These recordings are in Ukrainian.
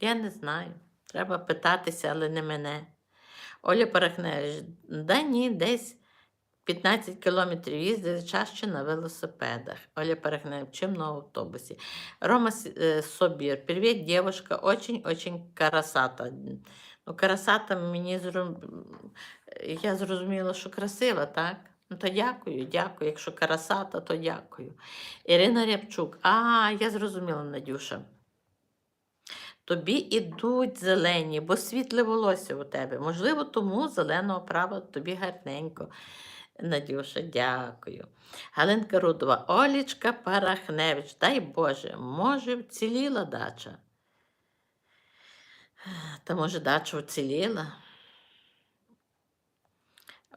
Я не знаю. Треба питатися, але не мене. Оля Парахневич, да ні, десь 15 кілометрів їздили чаще на велосипедах. Оля Парахневич, чим на автобусі. Рома е, Собір, привіт, дівчинка, очень-очень карасата. Ну, карасата мені зру... я зрозуміла, що красива, так? Ну, то дякую, дякую. Якщо карасата, то дякую. Ірина Рябчук, а, я зрозуміла, Надюша. Тобі ідуть зелені, бо світле волосся у тебе. Можливо, тому зеленого права тобі гарненько. Надюша, дякую. Галинка Рудова, Олічка Парахневич, дай Боже, може, вціліла дача. Та може, дача вціліла.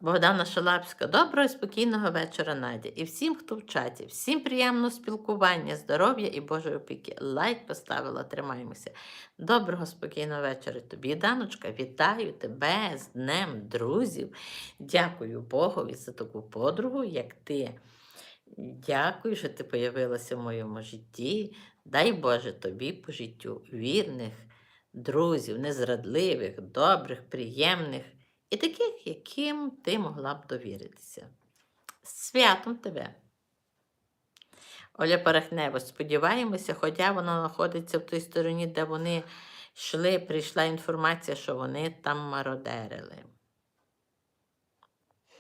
Богдана Шалапська, доброго і спокійного вечора, Надя. І всім, хто в чаті, всім приємного спілкування, здоров'я і Божої опіки. Лайк поставила, тримаємося. Доброго спокійного вечора тобі, Даночка. Вітаю тебе з Днем друзів. Дякую Богові за таку подругу, як ти. Дякую, що ти появилася в моєму житті. Дай Боже тобі по життю вірних друзів, незрадливих, добрих, приємних і таких, яким ти могла б довіритися. Святом тебе! Оля Парахнева, сподіваємося, хоча вона знаходиться в той стороні, де вони йшли, прийшла інформація, що вони там мародерили.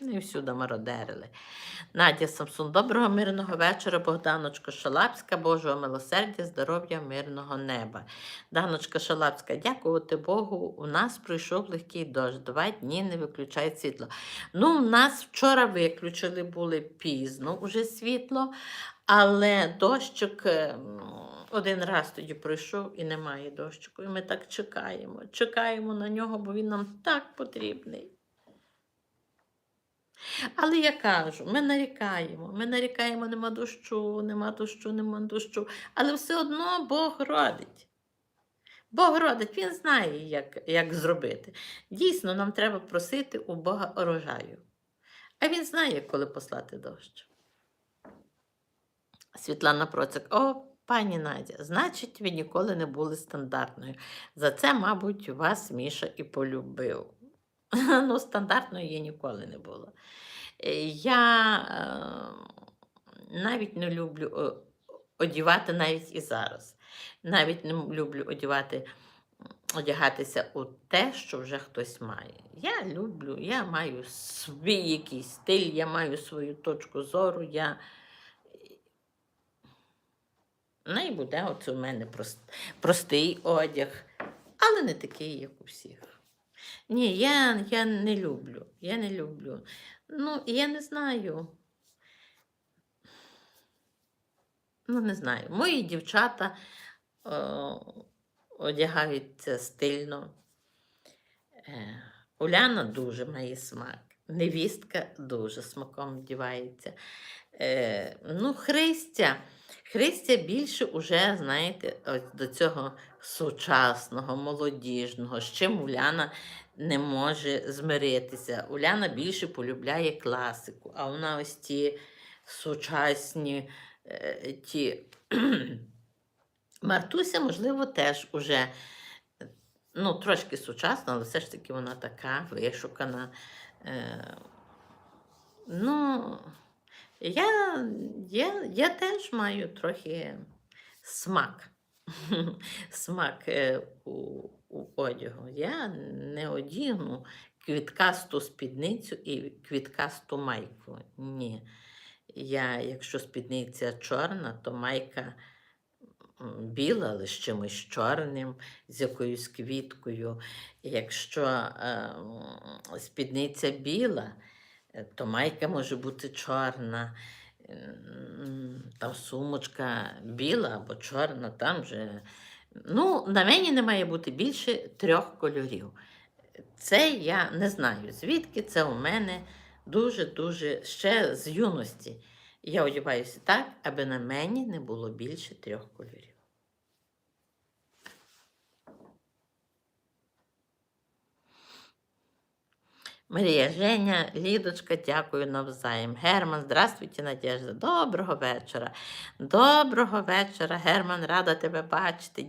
Не всюди мародерили. Надя Самсун, доброго мирного вечора, Богданочка Шалапська, Божого милосердя, здоров'я, мирного неба. Даночка Шалапська, дякувати Богу. У нас пройшов легкий дощ. Два дні не виключають світло. Ну, у нас вчора виключили, були пізно уже світло, але дощик ем, один раз тоді пройшов і немає дощику. І ми так чекаємо. Чекаємо на нього, бо він нам так потрібний. Але я кажу, ми нарікаємо, ми нарікаємо, нема дощу, нема дощу, нема дощу. Але все одно Бог родить. Бог родить, Він знає, як, як зробити. Дійсно, нам треба просити у Бога урожаю. А він знає, коли послати дощ. Світлана Процик, о, пані Надя, значить, ви ніколи не були стандартною. За це, мабуть, вас Міша і полюбив. Ну, стандартною я ніколи не була. Е, Я е, навіть не люблю е, одягати навіть і зараз. Навіть не люблю одягати, м, одягатися у те, що вже хтось має. Я люблю, я маю свій якийсь стиль, я маю свою точку зору. Я... Ну буде оце у мене прост, простий одяг, але не такий, як у всіх. Ні, я, я не люблю. Я не люблю. Ну, я не знаю. Ну, не знаю. Мої дівчата е, одягаються стильно. Е, Уляна дуже має смак. Невістка дуже смаком вдівається. Е, ну, Христя. Христя більше уже, знаєте, ось до цього сучасного, молодіжного, з чим Уляна не може змиритися. Уляна більше полюбляє класику, а вона ось ті сучасні, е, ті Мартуся, можливо, теж уже ну, трошки сучасна, але все ж таки вона така вишукана. Е, ну, я, я, я теж маю трохи смак. Смак е, у, у одягу. Я не одягну квіткасту спідницю і квіткасту майку. Ні. Я, якщо спідниця чорна, то майка біла, але з чимось чорним, з якоюсь квіткою. Якщо е, спідниця біла, то майка може бути чорна. Там сумочка біла або чорна, там вже. Ну, на мені не має бути більше трьох кольорів. Це я не знаю, звідки це у мене дуже-дуже ще з юності. Я одягаюся так, аби на мені не було більше трьох кольорів. Марія Женя, Лідочка, дякую навзаєм. Герман, здравствуйте, Надежда. Доброго вечора. Доброго вечора, Герман, рада тебе бачити.